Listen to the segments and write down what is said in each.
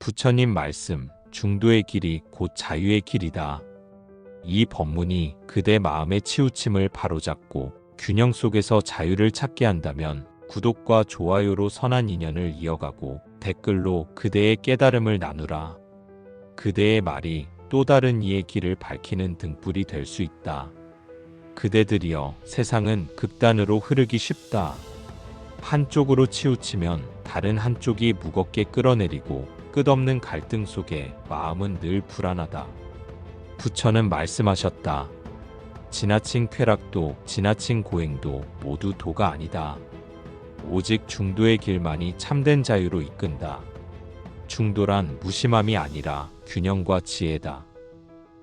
부처님 말씀, 중도의 길이 곧 자유의 길이다. 이 법문이 그대 마음의 치우침을 바로잡고 균형 속에서 자유를 찾게 한다면 구독과 좋아요로 선한 인연을 이어가고 댓글로 그대의 깨달음을 나누라. 그대의 말이 또 다른 이의 길을 밝히는 등불이 될 수 있다. 그대들이여 세상은 극단으로 흐르기 쉽다. 한쪽으로 치우치면 다른 한쪽이 무겁게 끌어내리고 끝없는 갈등 속에 마음은 늘 불안하다. 부처는 말씀하셨다. 지나친 쾌락도 지나친 고행도 모두 도가 아니다. 오직 중도의 길만이 참된 자유로 이끈다. 중도란 무심함이 아니라 균형과 지혜다.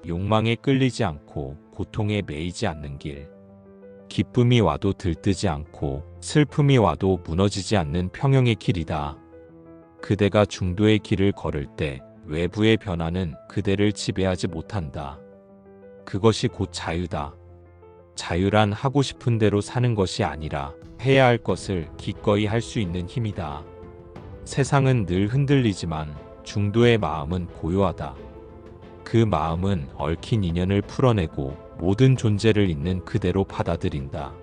욕망에 끌리지 않고 고통에 매이지 않는 길. 기쁨이 와도 들뜨지 않고 슬픔이 와도 무너지지 않는 평형의 길이다. 그대가 중도의 길을 걸을 때 외부의 변화는 그대를 지배하지 못한다. 그것이 곧 자유다. 자유란 하고 싶은 대로 사는 것이 아니라 해야 할 것을 기꺼이 할 수 있는 힘이다. 세상은 늘 흔들리지만 중도의 마음은 고요하다. 그 마음은 얽힌 인연을 풀어내고 모든 존재를 있는 그대로 받아들인다.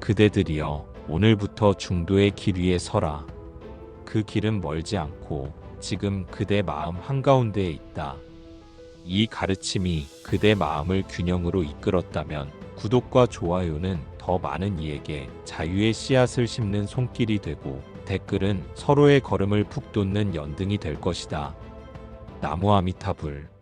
그대들이여 오늘부터 중도의 길 위에 서라. 그 길은 멀지 않고 지금 그대 마음 한가운데에 있다. 이 가르침이 그대 마음을 균형으로 이끌었다면 구독과 좋아요는 더 많은 이에게 자유의 씨앗을 심는 손길이 되고 댓글은 서로의 걸음을 푹 돋는 연등이 될 것이다. 나무 아미타불